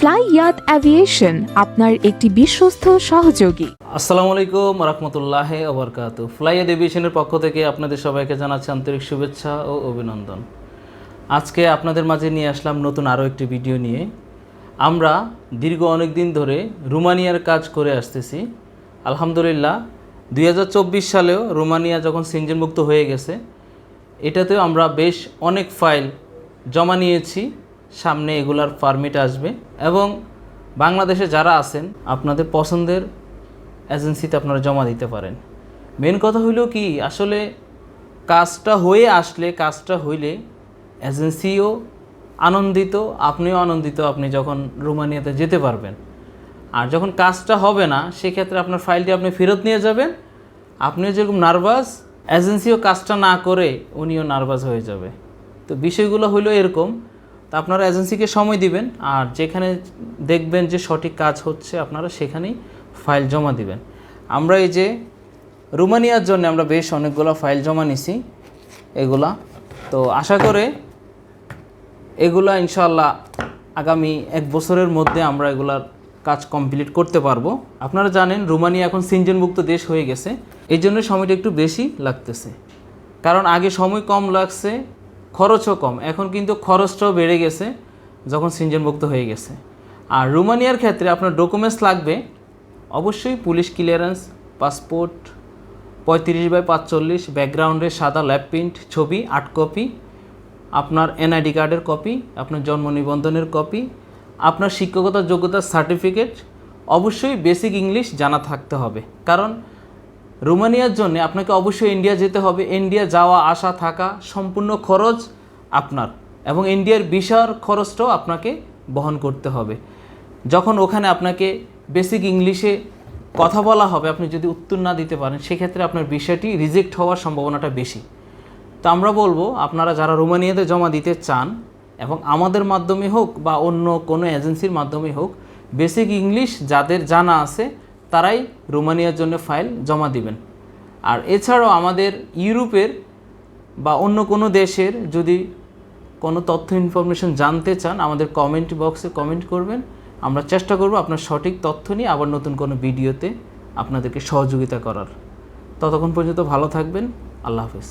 Fly ইয়াত aviation আপনার একটি বিশ্বস্ত সহযোগী। আসসালামু আলাইকুম রহমতুল্লাহ ওবরকাত ফ্লাইয়া এভিয়েশনের পক্ষ থেকে আপনাদের সবাইকে জানাচ্ছি আন্তরিক শুভেচ্ছা ও অভিনন্দন। আজকে আপনাদের মাঝে নিয়ে আসলাম নতুন আরও একটি ভিডিও নিয়ে। আমরা দীর্ঘ অনেক দিন ধরে রুমানিয়ার কাজ করে আসতেছি। আলহামদুলিল্লাহ, দুই হাজার চব্বিশ সালেও রোমানিয়া যখন সিনজেনমুক্ত হয়ে গেছে, এটাতেও আমরা বেশ অনেক ফাইল জমা নিয়েছি। সামনে এগুলার পারমিট আসবে এবং বাংলাদেশে যারা আছেন, আপনাদের পছন্দের এজেন্সিতে আপনারা জমা দিতে পারেন। মেন কথা হইল কি, আসলে কাজটা হয়ে আসলে, কাজটা হইলে এজেন্সিও আনন্দিত, আপনিও আনন্দিত, আপনি যখন রোমানিয়াতে যেতে পারবেন। আর যখন কাজটা হবে না, সেক্ষেত্রে আপনার ফাইলটি আপনি ফেরত নিয়ে যাবেন। আপনিও যেরকম নার্ভাস এজেন্সিও কাজটা না করে উনিও নার্ভাস হয়ে যাবে। তো বিষয়গুলো হইল এরকম। তা আপনারা এজেন্সিকে সময় দিবেন, আর যেখানে দেখবেন যে সঠিক কাজ হচ্ছে, আপনারা সেখানেই ফাইল জমা দিবেন। আমরা এই যে রুমানিয়ার জন্য আমরা বেশ অনেকগুলো ফাইল জমা নিছি, এগুলা। তো আশা করে এগুলা ইনশাল্লাহ আগামী এক বছরের মধ্যে আমরা এগুলার কাজ কমপ্লিট করতে পারব। আপনারা জানেন, রোমানিয়া এখন সিনজনমুক্ত দেশ হয়ে গেছে, এই জন্য সময়টা একটু বেশি লাগতেছে। কারণ আগে সময় কম লাগছে খরচও কম। এখন কিন্তু খরচটাও বেড়ে গেছে যখন সিনজনমুক্ত হয়ে গেছে। আর রোমানিয়ার ক্ষেত্রে আপনার ডকুমেন্টস লাগবে। অবশ্যই পুলিশ ক্লিয়ারেন্স, পাসপোর্ট, পঁয়ত্রিশ বাই পাঁচচল্লিশ, ব্যাকগ্রাউন্ডে সাদা ল্যাব প্রিন্ট, ছবি আট কপি, আপনার এনআইডি কার্ডের কপি, আপনার জন্ম নিবন্ধনের কপি, আপনার শিক্ষকতার যোগ্যতার সার্টিফিকেট, অবশ্যই বেসিক ইংলিশ জানা থাকতে হবে। কারণ রোমানিয়ার জন্য আপনাকে অবশ্যই ইন্ডিয়া যেতে হবে। ইন্ডিয়া যাওয়া, আসা, থাকা সম্পূর্ণ খরচ আপনার এবং ইন্ডিয়ার ভিসার খরচটাও আপনাকে বহন করতে হবে। যখন ওখানে আপনাকে বেসিক ইংলিশে কথা বলা হবে, আপনি যদি উত্তর না দিতে পারেন, সেক্ষেত্রে আপনার বিষয়টি রিজেক্ট হওয়ার সম্ভাবনাটা বেশি। তো আমরা বলব, আপনারা যারা রোমানিয়াতে জমা দিতে চান এবং আমাদের মাধ্যমে হোক বা অন্য কোনো এজেন্সির মাধ্যমে হোক বেসিক ইংলিশ যাদের জানা আছে তারাই রোমানিয়ার জন্য ফাইল জমা দিবেন। আর এছাড়াও আমাদের ইউরোপের বা অন্য কোনো দেশের যদি কোনো তথ্য ইনফরমেশন জানতে চান, আমাদের কমেন্ট বক্সে কমেন্ট করবেন। আমরা চেষ্টা করব আপনার সঠিক তথ্য নিয়ে আবার নতুন কোনো ভিডিওতে আপনাদেরকে সহযোগিতা করার। ততক্ষণ পর্যন্ত ভালো থাকবেন। আল্লাহ হাফেজ।